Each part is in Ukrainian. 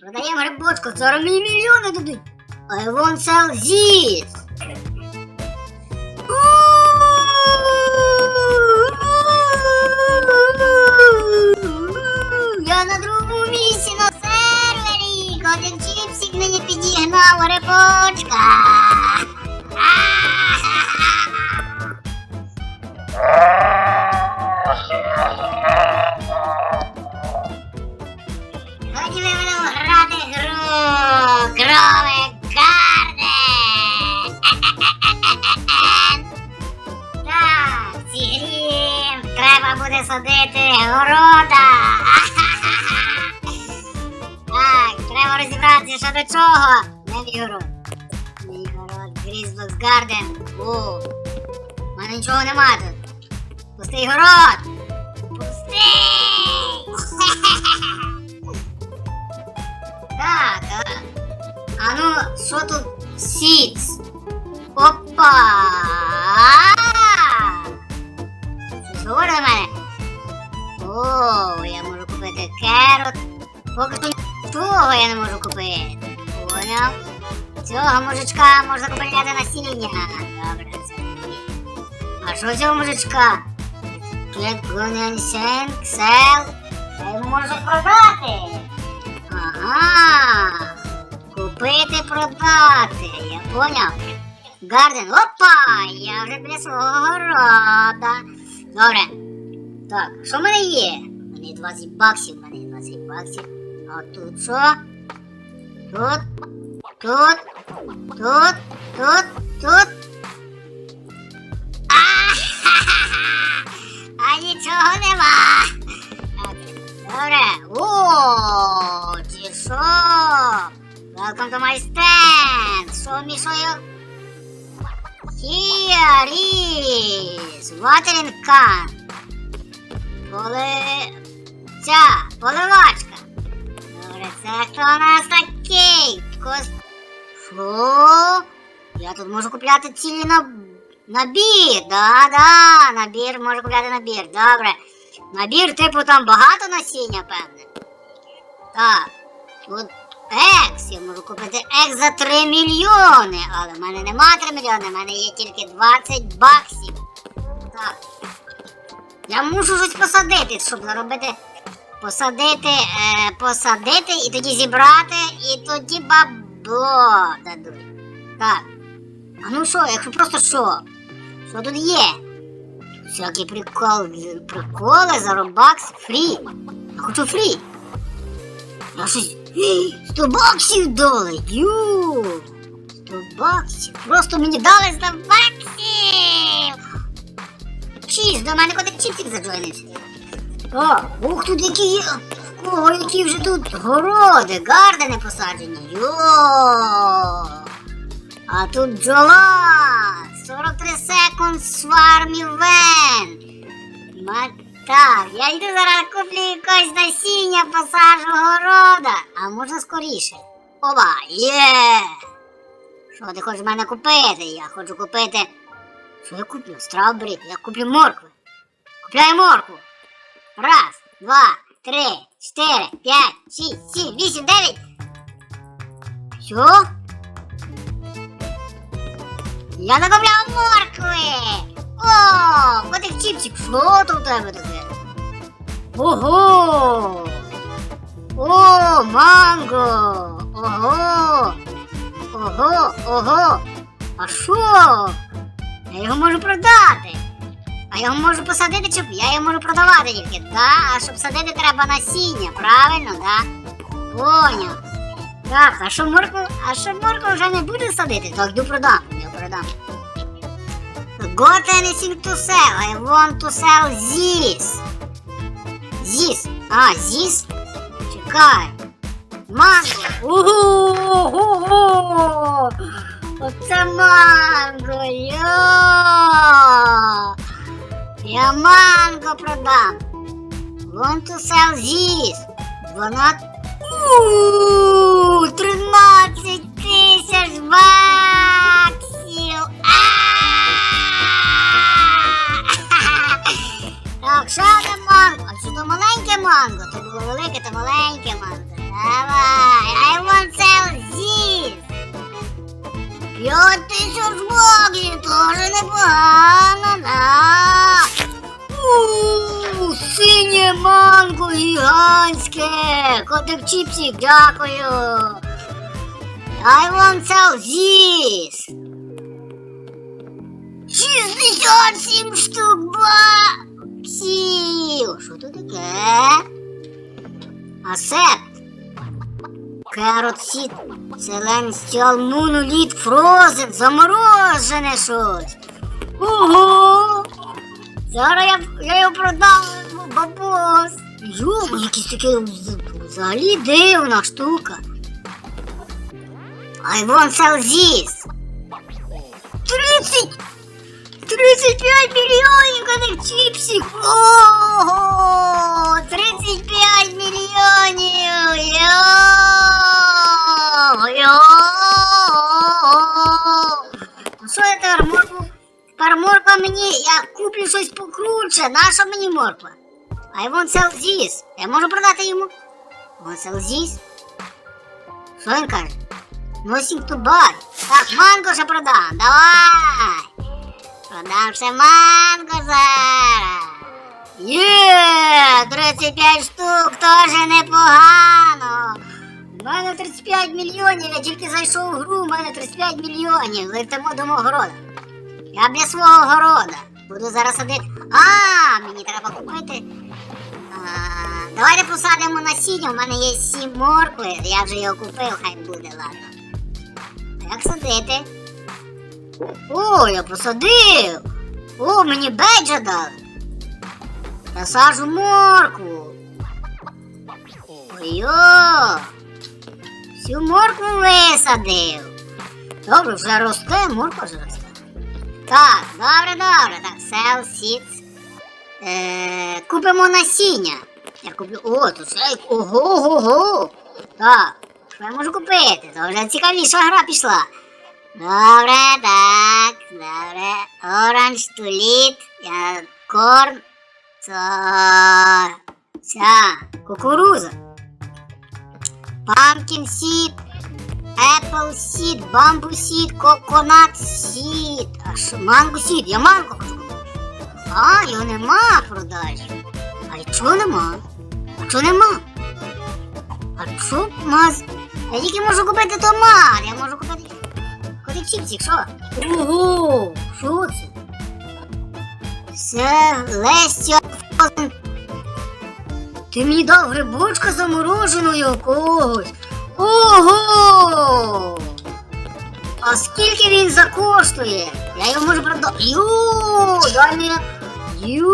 Продаємо грибочку, зараз мені мільйони дадуть. I want sell this. Я на другому місці на сервері. Один чіпсик мені підігнав грибочка. Садити города. Так, треба розібратися, що до чого. Не город. Мій город Грізбокс Гарден. О, в мене нічого нема тут. Пустий город. Пустий. Так, а, а ну, що тут сіц? Опа! Говорить до мене? О, я можу купити керот. Поки що того я не можу купити. Поняв? Цього мужичка можна купити насіння. Добре, це ні. А що цього мужичка? Shank, Sell. Я йому можу продати. Ага. Купити, продати. Я поняв. Гарден. Опа! Я вже біля свого города. Добре. Так, що в мене є? У мене 20 баксів, у мене 20 баксів. А тут що? Тут, тут, тут, тут, тут. А-ха-ха-ха! А нічого нема. Добре. О, чи що? Welcome to my stand. Show me. Here is watering can. Поле... Ця, поливачка. Добре, це хто у нас такий? Кос... Що? Я тут можу купляти цілі на... набір. Да, да, набір, можу купляти набір. Добре. Набір, типу, там багато насіння, певне. Так. Тут екс. Я можу купити екс за 3 мільйони. Але в мене нема 3 мільйони, в мене є тільки 20 баксів. Так. Я мушу щось посадити, щоб заробити. Посадити, е, посадити і тоді зібрати, і тоді бабло дадуть. Так. А ну що, якщо просто що? Що тут є? Всякі прикол, приколи за робакс фрі. Я хочу фрі. Я щось. 100 баксів дали! Ю! 100 баксів! Просто мені дали 100 баксів! Чіз, до мене котик чіпсик заджойнився. О, ух, тут які є. Ого, які вже тут городи, гардени посаджені. Йо! А тут бджола! 43 секунд івент! Ма- Так, я йду зараз куплю якось насіння, посаджу города, а можна скоріше. Оба, є! Що ти хочеш мене купити? Я хочу купити. Що я куплю? Страубері, я куплю моркви. Купляю моркву. Раз, два, три, чотири, п'ять, шість, сім, вісім, дев'ять. Що? Я накопляв моркви! О, котик чіпчик, що тут у тебе таке? Ого! О, манго! Ого! Ого, ого! А що? Я його можу продати. А його можу посадити, щоб я його можу продавати тільки, да? А щоб садити треба насіння, правильно, да? Поняв. Так, а що морку, а що морку вже не буде садити, то йду продам, я продам. Got anything to sell? I want to sell this. This. А, this? Чекай. Манго. Ого! Оце манго, його продам. Want to sell this. Вона. Ууу, 13 тисяч баксів. Так, що там манго? А що то маленьке манго? То було велике, то маленьке манго. Давай, I want sell this. П'ять тисяч баксів, тоже непогано, да. У, синє манго гігантське. Котик чіпсик, дякую. I want sell this. 67 штук баксів. Що тут таке? Асет. Carrot Seed, Celestial Monolith Frozen, заморожене щось. Ого! Зараз я, я його продам, бабос. Йома, якийсь такий вз- взагалі дивна штука. I won't sell this. 30! 35 мільйонів коних чіпсів! Ого! 35 мільйонів! Йо! Тепер морква мені, я куплю щось покруче. Наша мені морква? I won't sell this. Я можу продати йому? Won't sell this? Що він каже? Nothing to buy. Так, манго ще продам. Давай! Продам ще манго зараз. Є, 35 штук, теж непогано. У мене 35 мільйонів, я тільки зайшов в гру, у мене 35 мільйонів. Летимо до мого города. Я для свого города. Буду зараз садити. А, мені треба купити. А, давайте посадимо насіння, у мене є 7 моркви, я вже його купив, хай буде, ладно. А як садити? О, я посадив! О, мені беджа дали. Я сажу моркву. Ой-о! Всю моркву висадив. Добре, вже росте, морква росте. Так, добре, добре. Так, sell seeds. Е, купимо насіння. Я куплю. О, тут ще. Ого, ого. Так, що я можу купити? Це вже цікавіша гра пішла. Добре, так, добре. Оранж, туліт, корн, ця, кукуруза. Pumpkin seed, apple seed, bamboo seed, coconut seed. А що, манго seed, я манго хочу купити. А, його нема в продажі. А чого нема? А чого нема? А чого маз? Я тільки можу купити томат, я можу купити. Куди чіпсик, що? Ого, що це? Це Лестя Ти мені дав грибочка замороженого якогось. Ого! А скільки він закоштує? Я його можу продати. Ю, дай мені. Ю.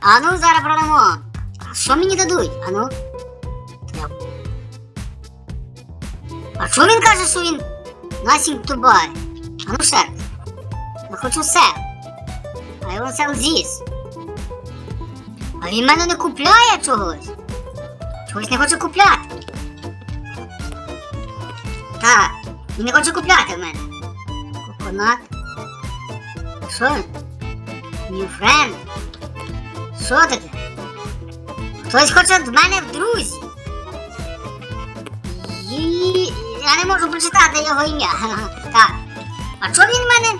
А ну зараз продамо. А що мені дадуть? А ну. А що він каже, що він nothing to buy? А ну ще. Я хочу все. I want sell this. Він мене не купляє чогось. Чогось не хоче купляти. Так, він не хоче купляти в мене. Коконат. Що? New friend. Що таке? Хтось хоче в мене в друзі. Ї- Я не можу прочитати його ім'я. Так. А чого він в мене?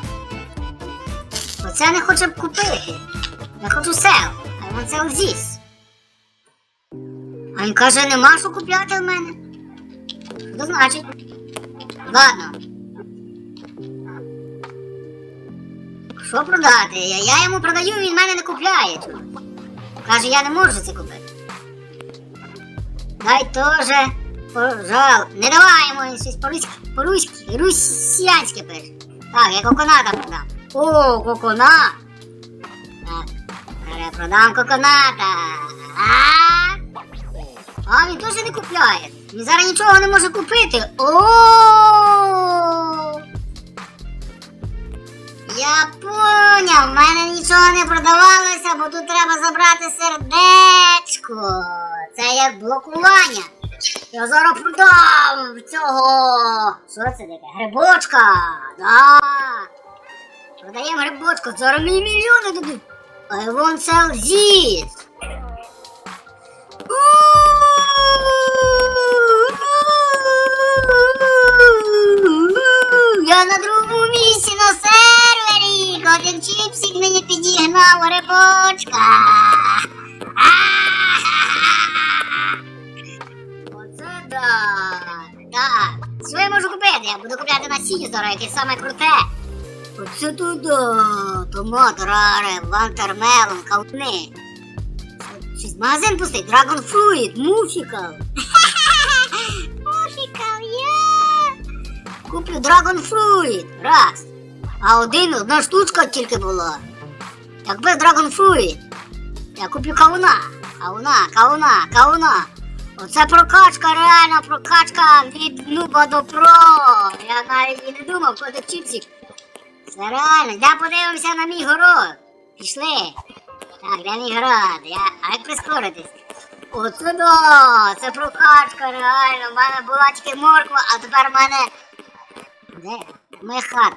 Оце не хоче купити. Я хочу sell. Sell this. А він каже, нема що купляти в мене. Що значить? Ладно. Що продати? Я, я йому продаю, він мене не купляє. Каже, я не можу це купити. Дай теж, пожал. Не давай йому щось по-руськи, по-руськи, русіянське пише. Так, я коконата продам. О, коконат. Так, зараз я продам коконата. А? А, він теж не купляє. Він зараз нічого не може купити. Я поняв, в мене нічого не продавалося, бо тут треба забрати сердечко. Це як блокування. Я зараз продам цього. Що це таке? Грибочка. Да. Продаємо грибочку, зараз мені мільйони дадуть. I won't sell this. Я на другому місці на сервері. Один чіпсик мені підігнав рибочка. Оце да. Так. Що можу купити? Я буду купляти насіння зараз, яке саме круте. Оце туди. Томат, раре, вантермелон, кавуни. Щось магазин пустий. Dragon Fruit, муфікал. Муфікал, є. Куплю Dragon Fruit. Раз. А один, одна штучка тільки була. Якби Dragon Fruit. Я куплю кавуна. Кавуна, кавуна, кавуна. Оце прокачка, реальна прокачка від нуба до про. Я навіть і не думав, коли чіпсик. Це реально. Я подивимося на мій город. Пішли. Так, де мій город? Я... А як прискоритись? Оце да, це прокачка, реально. У мене була тільки морква, а тепер в мене. Де? Моя хата.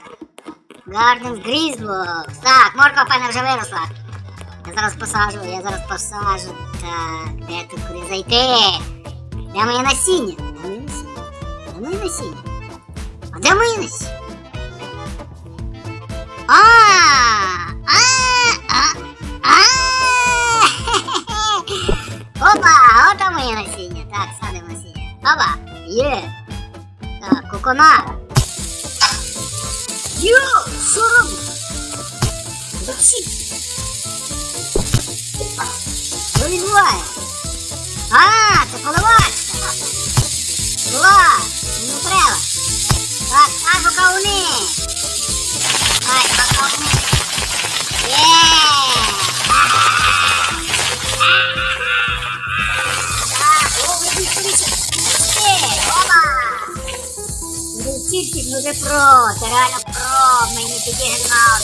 Гарден Грізблок. Так, морква мене вже виросла. Я зараз посажу, я зараз посажу. Так, де тут куди зайти? Де моє насіння? Де моє насіння? Де моє насіння? А де моє насіння? А, а, а. Опа, ото моє насіння. Так, садимо насіння. Опа, є. Так, коконат. Йо, що робить? Бачить. Що відбуває? А, це поливачка. Клас, Це про, це реально про, мені підігнав.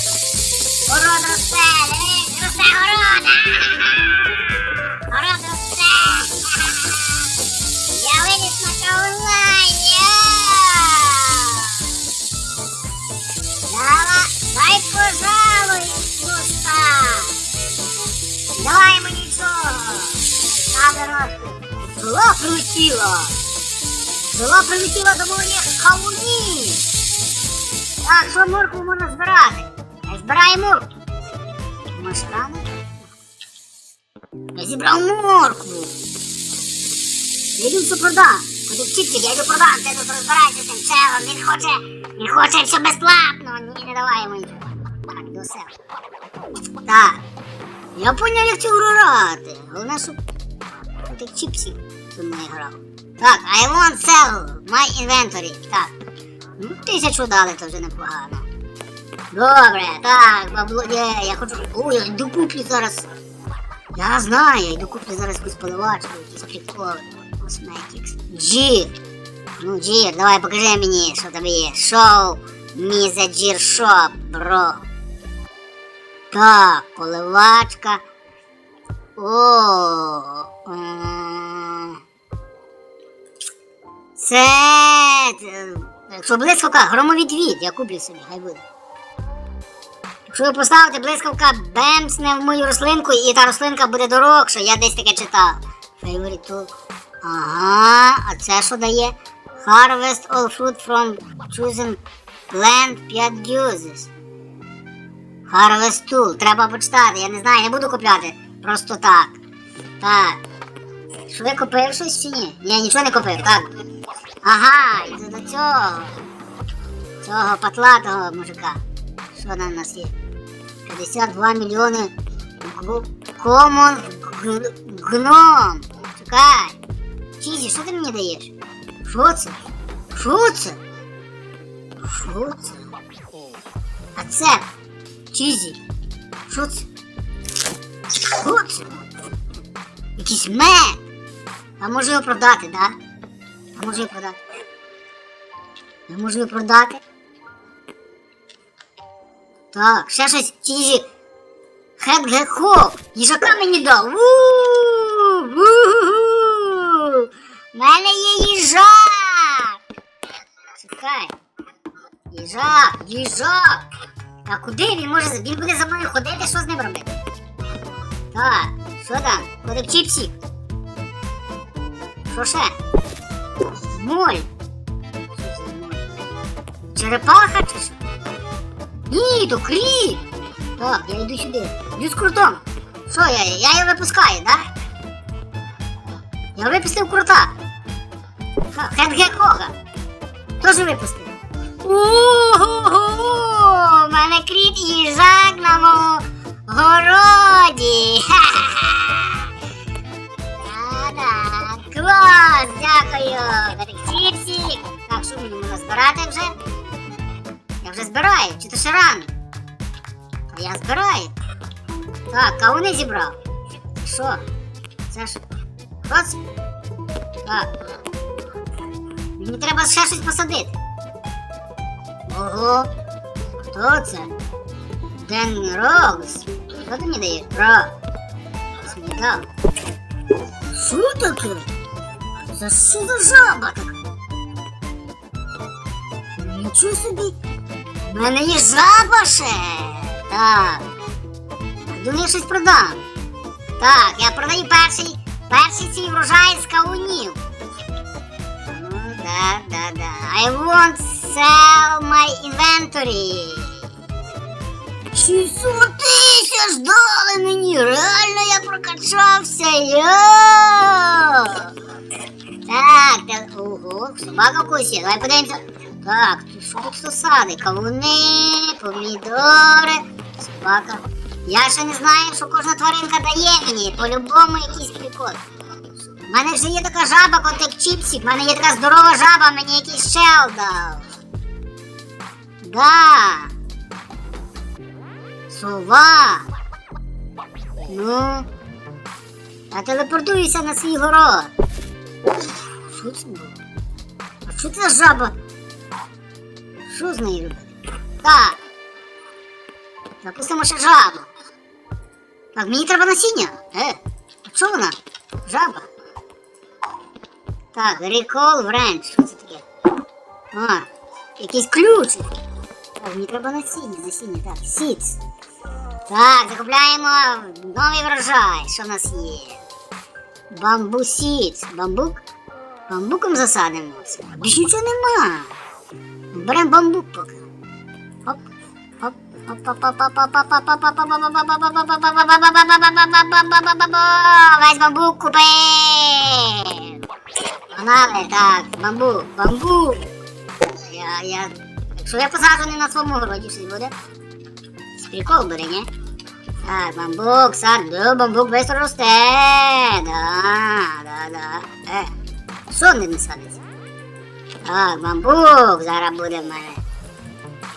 Город росте, дивись, росте город. Город росте. Я виліз на кавлання. Давай, дай пожалуй, пуста. Давай мені нічого. Там дорожку. Зло прилетіло. Зло прилетіло до моїх кавунів. Так, що моркву можна збирати? Моркву. Може рано? Я зібрав моркву. Я йду все продам. Куди чіпчик, я йду продам, ти тут розбирайся з цим челом, він хоче, він хоче все безплатно. Ні, не давай йому нічого. Так, до себе. Так. Я поняв, як гру грати. Головне, щоб ти чіпсик зі мною грав. Так, I want sell my inventory. Так. Ну, тисячу дали, то вже непогано. Добре, так, бабло, є, я хочу. О, я йду куплю зараз. Я знаю, я йду куплю зараз якусь поливачку, якісь приколи. Cosmetics. Джір. Ну, Джір, давай покажи мені, що тобі є. Me the Джір Shop, бро. Так, поливачка. О. Це. Якщо блискавка, громовідвід, я куплю собі, хай буде. Якщо ви поставите блискавка бемсне в мою рослинку, і та рослинка буде дорогша, я десь таке читав. Favorite tool. Ага, а це що дає? Harvest all fruit from chosen plant 5 uses. Harvest tool. Треба почитати, я не знаю, не буду купляти. Просто так. Так. Що ви купив щось чи ні? Ні, нічого не купив, так. Ага, і до цього. Цього патлатого мужика. Що у нас є? 52 мільйони common гном. Чекай. Чізі, що ти мені даєш? Що це? Що це? Що це? А це? Чізі. Що це? Що це? Якийсь мед. А можу його продати, да? А його продати? Я можу його продати? Так, ще щось чижі. Хет-гек-хок. Їжака мені дав. У-у-у. У мене є їжак. Чекай. Їжак, їжак. А куди він може? Він буде за мною ходити, що з ним робити? Так, що там? Куди чіпсик? Що ще? Це? Черепаха чи що? Ні, то кріп. Так, я йду сюди. Йду з крутом. Що, я, я його випускаю, да? Я випустив крута. Хенге Кога. Хто ж випустив? Ого! У мене кріт і збирати вже? Я вже збираю, чи то ще рано? А я збираю. Так, кавуни зібрав. Що? Це ж. Хоц. Так. Мені треба ще щось посадити. Ого. Хто це? Ден Рогс. Що ти мені даєш? Ро. Смітав. Що таке? Це що за жаба така? Нічого собі. В мене є жаба ще. Так. Думаю, щось продам. Так, я продаю перший, перший свій врожай з кавунів. Ну, да, да, да. I want sell my inventory. 600 тисяч дали мені, реально я прокачався, я. Так, так, ого, собака вкусила, давай подивимося. Так, тут хто садить? Кавуни, помідори, собака. Я ще не знаю, що кожна тваринка дає мені, по-любому якийсь прикол. У мене вже є така жаба, котик чіпсик, в мене є така здорова жаба, мені якийсь шел дав. Да. Сова. Ну. Я телепортуюся на свій город. Що це? А що це жаба? Що з нею? Так. Запустимо ще жабу. Так, мені треба насіння. Е, а чого вона? Жаба. Так, recall wrench. Що це таке? А, якийсь ключик. Так, мені треба насіння, насіння, так, seeds. Так, закупляємо новий врожай. Що в нас є? Бамбу. Бамбук? Бамбуком засадимося. Більш нічого нема. Берем бамбук поки. Оп, оп, Весь бамбук купив! Погнали, так, бамбук, бамбук! Я, я... Якщо я посаджений на своєму городі, щось буде? Прикол бере, ні? Так, бамбук, саду, бамбук быстро росте. Да, да, да. Е, що не садиться? Так, бамбук зараз буде в мене.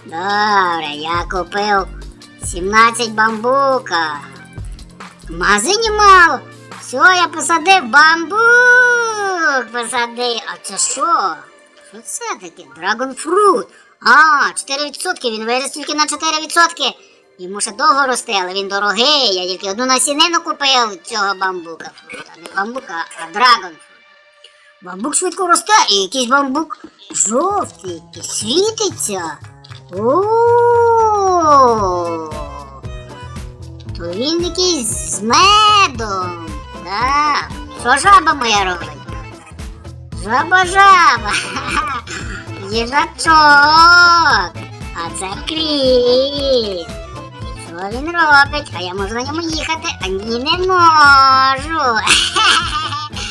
Добре, я купив 17 бамбука. В магазині мало. Все, я посадив бамбук. Посадив. А це що? Що це таке? Драгон фрут. А, 4%. Він виріс тільки на 4%. Йому ще довго рости, але він дорогий. Я тільки одну насінину купив цього бамбука. Фрута. Не бамбука, а драгон фрут. Бамбук швидко росте, і якийсь бамбук жовтий, який світиться. О, то він якийсь з медом. Так. Що жаба моя робить? Жаба жаба. Їжачок. А це кріт. Що він робить? А я можу на ньому їхати, а ні не можу.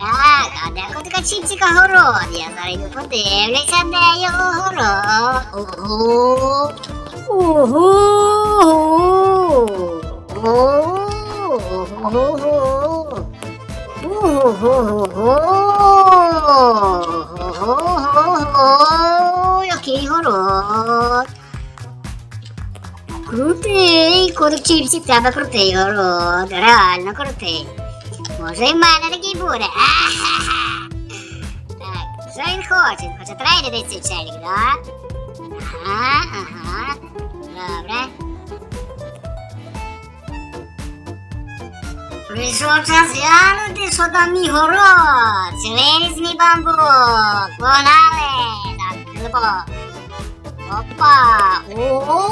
Так, а де котика Чіпсика город? Я зараз йду подивлюся, де його город. Ого. Ого. Ого. Ого. Який город. Крутий, котик Чіпсик, в тебе крутий город. Реально крутий. Може і в мене такий буде. Так, що він хоче? Він хоче трейдити цей челік, да? Ага, ага. Добре. Прийшов час глянути, що там мій город. Виріс мій бамбук. Погнали. Так, телепо. Опа. Ого.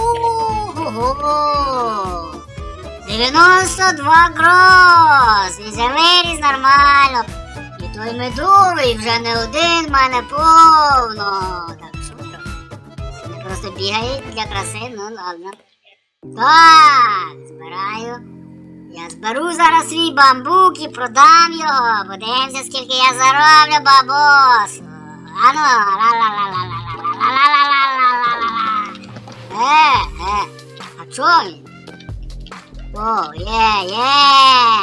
92 гроз! І вже виріс нормально. І той медовий вже не один, мене повно. Так, що ви? Вони просто бігають для краси, ну ладно. Так, збираю. Я зберу зараз свій бамбук і продам його. Подивимося, скільки я зароблю бабосу. Ану, ла-ла-ла-ла-ла-ла-ла-ла-ла-ла-ла-ла. Е, е, а чого він? Є, є,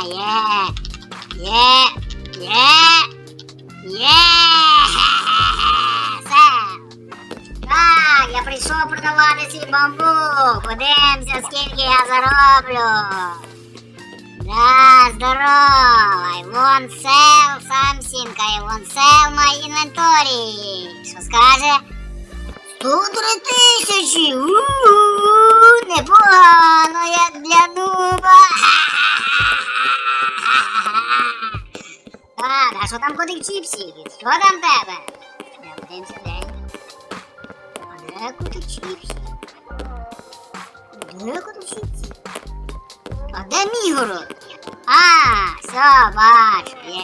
є, є, є, є. Все. Так, я прийшов продавати свій бамбук. Подивимося, скільки я зароблю. Да, здорово. I won't sell something. I won't sell my inventory. Що скаже? 103 тисячі. У-у-у, Непогано, як для дуба. Так, а що там котик чіпсів? Що там тебе? Я подивимося день. А де котик чіпсів? Де котик чіпсів? А де мій город? А, все, бачу, є.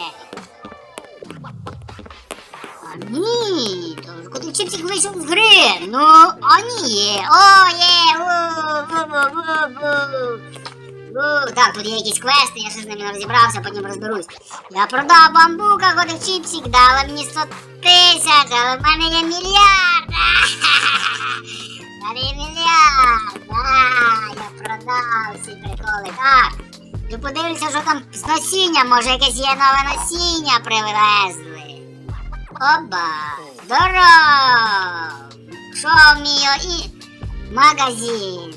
Ні, коли чипсик вийшов з гри. Ну, а є. О, є. Так, тут є якісь квести, я ще з ними розібрався, потім розберусь. Я продав бамбука, ходив чіпсик, дала мені 100 тисяч, але в мене є мільярд. Мене є мільярд. Я продав всі приколи. Так. Ти подивишся, що там з насіння, може якесь є нове насіння привезли. Оба! Здоров! Що вмію і магазин.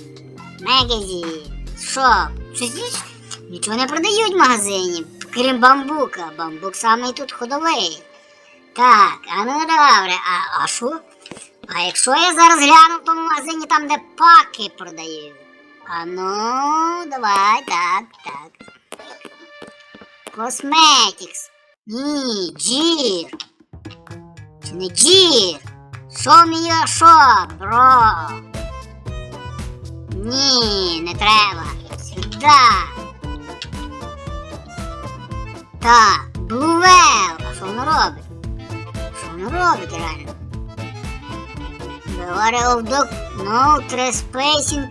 Магазин. Що? Щось ніч- нічого не продають в магазині, крім бамбука. Бамбук самий тут ходовий. Так, а ну добре, а, а що? А якщо я зараз гляну в тому магазині, там, де паки продають? А ну, давай, так, так. Косметикс. Ні, джір. Не джір? Що мені що, бро? Ні, не треба. Сюда. Так, Блувел. А що воно робить? Що воно робить реально? Говорить of dog, no trespassing,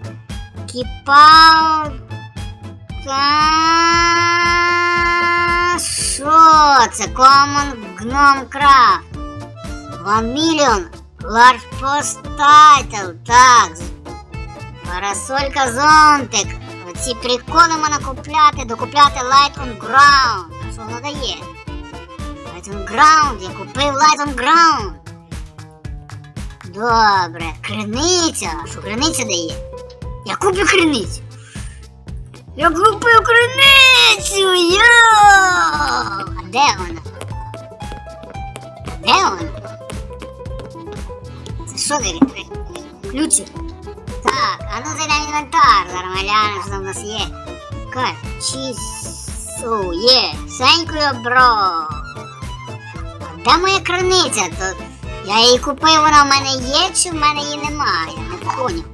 keep. Та що це? Common Gnome Craft. One million. Large post title. Так. Парасолька зонтик. Оці приколи можна купляти, докупляти Light on Ground. Що воно дає? Light on Ground. Я купив Light on Ground. Добре. Криниця. Що криниця дає? Я куплю криницю. Я купив криницю! Йо! А де вона? Де вона? Що таке? Ключик. Так, а ну зайдемо інвентар. Зараз глянемо, що там у нас є. О, є. Сенькою, бро. А де моя криниця? То я її купив, вона в мене є, чи в мене її немає? Не поняв.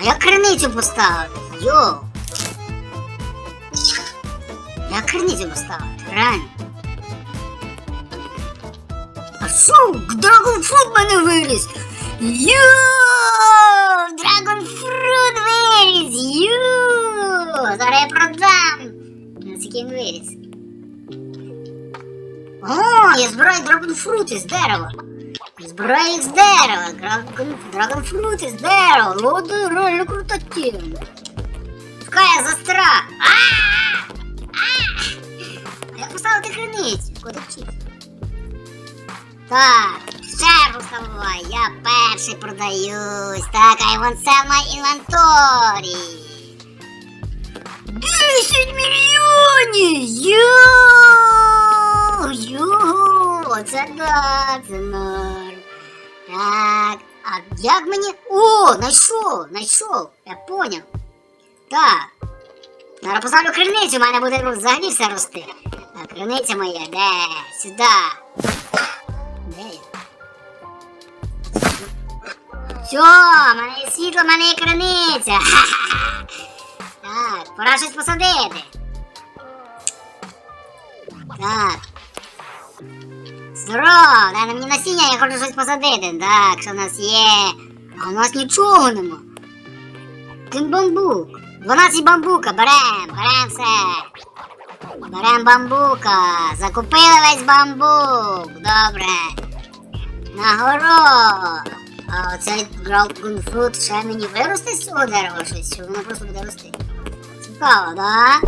А я криницю поставив. Йо. Я криницю поставив, реально. А що? Драгонфрут мене виріс! Йо! Драгонфрут виріс! Йо! Зараз я продам! Він виріс. О, я збираю драгонфрут із дерева. Я збираю їх з дерева. Драгон, драгонфрут із дерева. О, да, реально крута тема. Пускай я застряг. А! А! А як поставити криницю? Куди вчити? Так, ще поставила. Я перший продаюсь. Так, want sell my inventory. 10 мільйонів! Йоу! Йоу! Це да, це норм. Так, а як мені... О, знайшов, знайшов, я поняв. Так. Зараз поставлю криницю, у мене буде взагалі все рости. Так, криниця моя, де? Сюди. Де я? Все, мене світло, мене є. Так, пора щось посадити. Так. Здорово, дай мені насіння, я хочу щось посадити. Так, що в нас є? А у нас нічого нема. Один бамбук. 12 бамбука, берем, берем все. Берем бамбука. Закупили весь бамбук. Добре. Нагору. А оцей драгонфрут ще мені виросте з цього дерева щось, чи воно просто буде рости? Цікаво, да?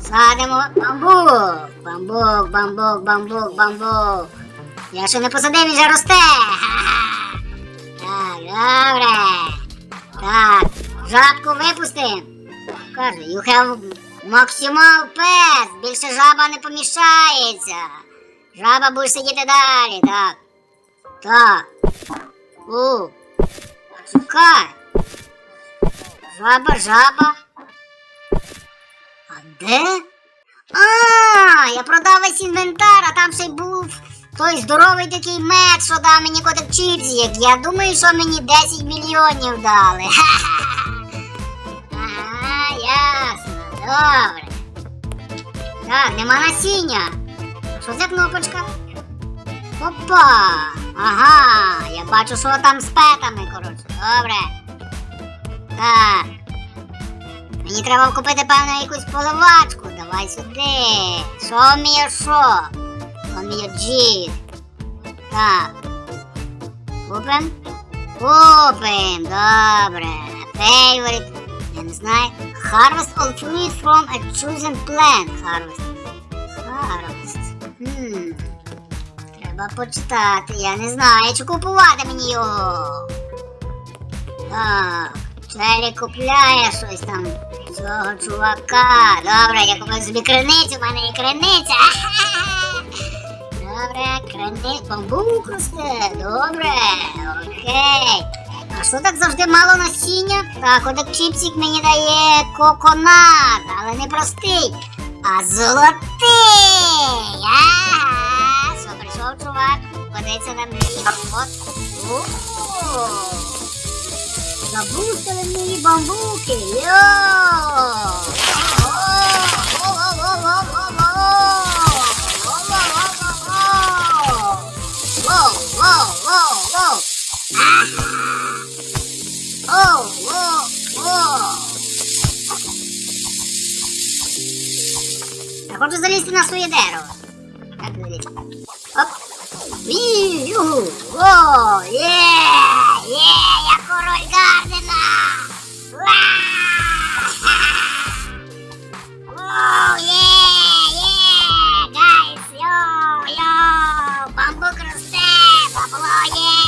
Садимо бамбук. Бамбук, бамбук, бамбук, бамбук. Я ще не посадив, він вже росте. Ха-ха. Так, добре. Так, жабку випустим. Каже, you have maximal pet. Більше жаба не поміщається. Жаба буде сидіти далі, так. Так. У. Чекай. Жаба, жаба. А де? А, я продав весь інвентар, а там ще й був той здоровий такий мед, що дав мені котик чіпсів. Я думаю, що мені 10 мільйонів дали. Ага, ясно, добре. Так, нема насіння. Що за кнопочка? Опа! Ага, я бачу, що там з петами, коротше. Добре. Так. Мені треба купити, певно, якусь поливачку. Давай сюди. Що вміє що? Вміє джіт. Так. Купим? Купим. Добре. Favorite. Я не знаю. Harvest all fruit from a chosen plant. Harvest. Harvest. Хм. Треба почитати. Я не знаю, чи купувати мені його. Так. Челі купляє щось там цього чувака. Добре, я купив собі криницю, в мене є криниця. Добре, криниця. Бамбук росте. Добре. Окей. А що так завжди мало насіння? Так, отак чіпсик мені дає коконат, але не простий, а золотий. Ага. Воу, воу, воу, воу. Ага. Оу, воу, воу. Я хочу залізти на своє дерево. Оп. О, є! Є! Я король Гардена! О, є! Є! Гайс! Йо! Йо! Бамбук росте! Бабло є!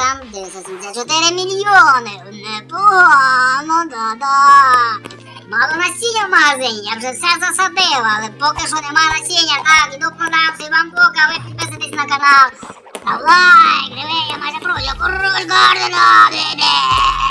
Там? 974 мільйони. Непогано, да-да. Мало насіння в магазині, я вже все засадив, але поки що нема насіння. Так, іду продав свій бамбук, ви підписуйтесь на канал. Та лайк, диви, я майже пройду, я король Гардена, диви.